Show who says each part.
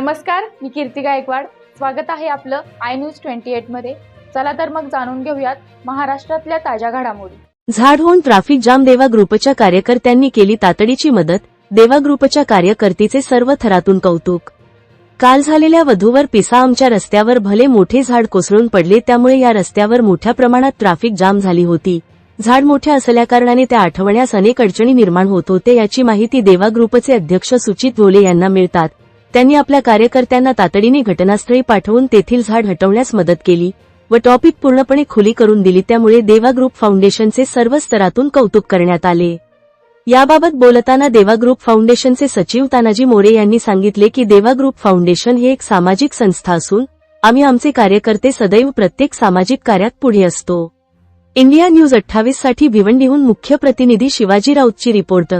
Speaker 1: नमस्कार मी कीर्ती गायकवाड. स्वागत आहे आपलं आय न्यूज ट्वेंटी एटमध्ये. चला तर मग जाणून घेऊयात महाराष्ट्रातल्या ताज्या घडामोडी.
Speaker 2: झाड होऊन ट्राफिक जाम देवा ग्रुपच्या कार्यकर्त्यांनी केली तातडीची मदत देवा ग्रुपच्या कार्यकर्तीचे सर्व थरातून कौतुक. काल झालेल्या वधूवर पिसा आमच्या रस्त्यावर भले मोठे झाड कोसळून पडले त्यामुळे या रस्त्यावर मोठ्या प्रमाणात ट्राफिक जाम झाली होती. झाड मोठे असल्याकारणाने त्या आठवण्यास अनेक अडचणी निर्माण होत होते याची माहिती देवा ग्रुपचे अध्यक्ष सुचित भोले यांना मिळतात. त्यांनी आपल्या कार्यकर्त्यांना तातडीने घटनास्थळी पाठवून तेथील झाड हटवण्यास मदत केली व टॉपिक पूर्णपणे खुली करून दिली. त्यामुळे देवा ग्रुप फाउंडेशनचे सर्व स्तरातून कौतुक करण्यात आले. याबाबत बोलताना देवा ग्रुप फाउंडेशनचे सचिव तानाजी मोरे यांनी सांगितले की देवा ग्रुप फाउंडेशन ही एक सामाजिक संस्था असून आम्ही आमचे कार्यकर्ते सदैव प्रत्येक सामाजिक कार्यात पुढे असतो. इंडिया न्यूज अठ्ठावीससाठी भिवंडीहून मुख्य प्रतिनिधी शिवाजी राऊतची रिपोर्ट.